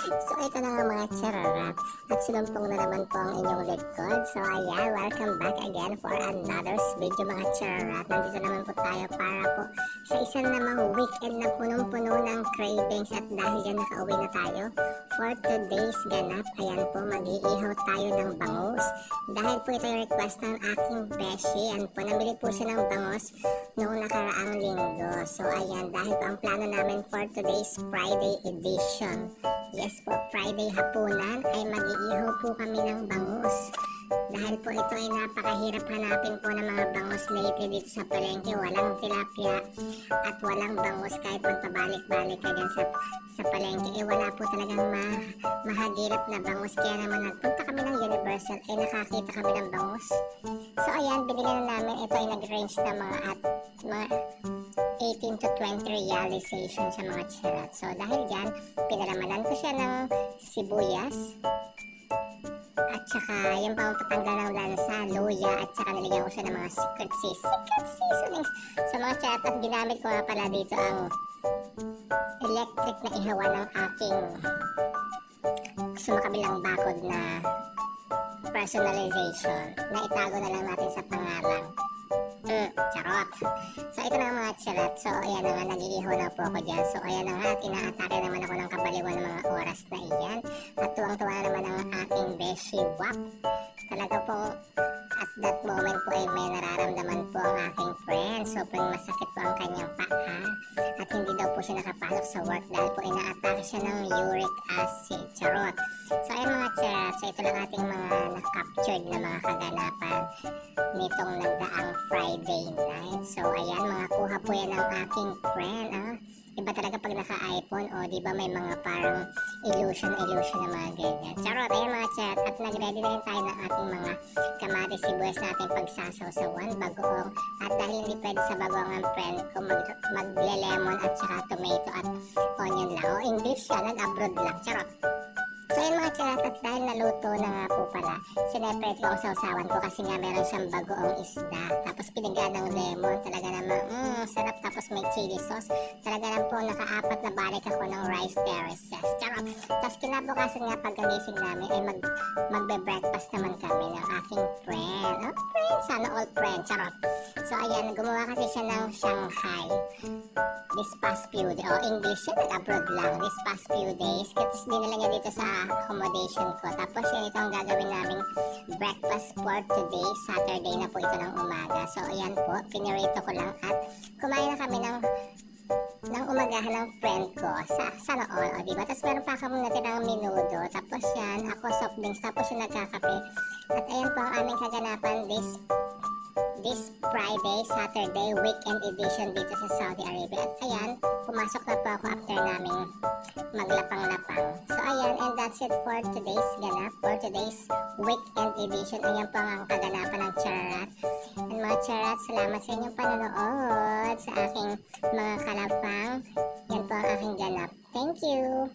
So ito na nga mga chararap at sinumpong na naman po ang inyong lingkod. So ayan, welcome back again for another video mga chararap. Nandito naman po tayo para po sa isang namang weekend na punong-puno ng cravings at dahil dyan nakauwi na tayo for today's ganap. Ayan po, mag-iihaw tayo ng bangus. Dahil po ito yung request ng aking beshi. Ayan po, nabili po siya ng bangus noong nakaraang linggo. So ayan, dahil po ang plano namin for today's Friday edition. Yes po, Friday hapunan ay mag-iihaw po kami ng bangus. Dahil po ito ay napakahirap hanapin po ng mga bangus lately dito sa palengke. Walang tilapia at walang bangus kahit magpabalik-balik ka dyan sa, sa palengke. Eh wala po talagang ma, mahagilap na bangus. Kaya naman nagpunta kami ng Universal ay nakakita kami ng bangus. So ayan, binili na namin. Ito ay nag-range na mga at mga 18 to 20 realization sa mga charot. So dahil dyan, pinalamanan ko siya ng sibuyas, at saka yung pang tatanggal ng lansa, luya, at saka nilagyan ko siya ng mga secret, sea, secret seasonings sa mga chat. At ginamit ko nga pala dito ang electric na ihawa ng aking sumakabilang bakod na personalization na itago na lang natin sa pangalan. Charot. So, ayan na nga, nag-iihaw na po ako dyan. So, ayan na nga, at inaatake naman ako ng kabaliwan ng mga oras na iyan. At tuwang-tuwa naman ang aking beshi wap. Talaga po, that moment po ay may nararamdaman po ang aking friend. Sobrang masakit po ang kanyang paa. At hindi daw po siya nakapasok sa work dahil po inaatake siya ng uric acid. Charot. So, ayan mga charot. So, ito lang ating mga na-captured na mga kaganapan nitong nagdaang Friday night. So, ayan, mga kuha po yan ng aking friend. Ah. Iba talaga pag naka-iPhone, o di ba may mga parang illusion-illusion na mga ganyan. Charot, ayan mga chat. At nag-ready na rin tayo ng ating mga kamatis sibuyas natin pagsasawsawan, bagoong. At dahil hindi pwede sa bagoong ang friend ko, mag, magle-lemon at saka tomato at onion lang. O English siya, nag-abroad lang. Charot. So yun mga chat, at dahil naluto na nga po pala, sineperate ko ang sausawan ko kasi nga meron siyang bagoong isda. Tapos pinigyan ng lemon, talaga naman, mmm, sarap. Tapos may chili sauce. Talaga naman po, nakaapat na balik ako ng rice terraces. Charot. Tapos kinabukasan nga pagkagising namin, ay mag, magbe-breakfast naman kami ng aking friend. Oh, friend, sana all friend. Charot. So ayan, gumawa kasi siya ng Shanghai this past few days, o English siya, nag-abroad lang, this past few days. Tapos dinala niya dito sa accommodation ko. Tapos yan ito ang gagawin naming breakfast for today. Saturday na po ito ng umaga. So ayan po, pinirito ko lang at kumain na kami ng ng umagahan ng friend ko sa sana all, o diba? Tapos meron pa kami natirang minudo. Tapos yan, ako soft drinks, tapos yung nagkakape. At ayan po ang aming kaganapan this this Friday, Saturday, weekend edition dito sa Saudi Arabia. At ayan, pumasok na po ako after naming maglapang-lapang. So ayan, and that's it for today's ganap, for today's weekend edition. Ayan po ang kaganapan ng Charat. And mga Charat, salamat sa inyong panonood sa aking mga kalapang. Yan po ang aking ganap. Thank you!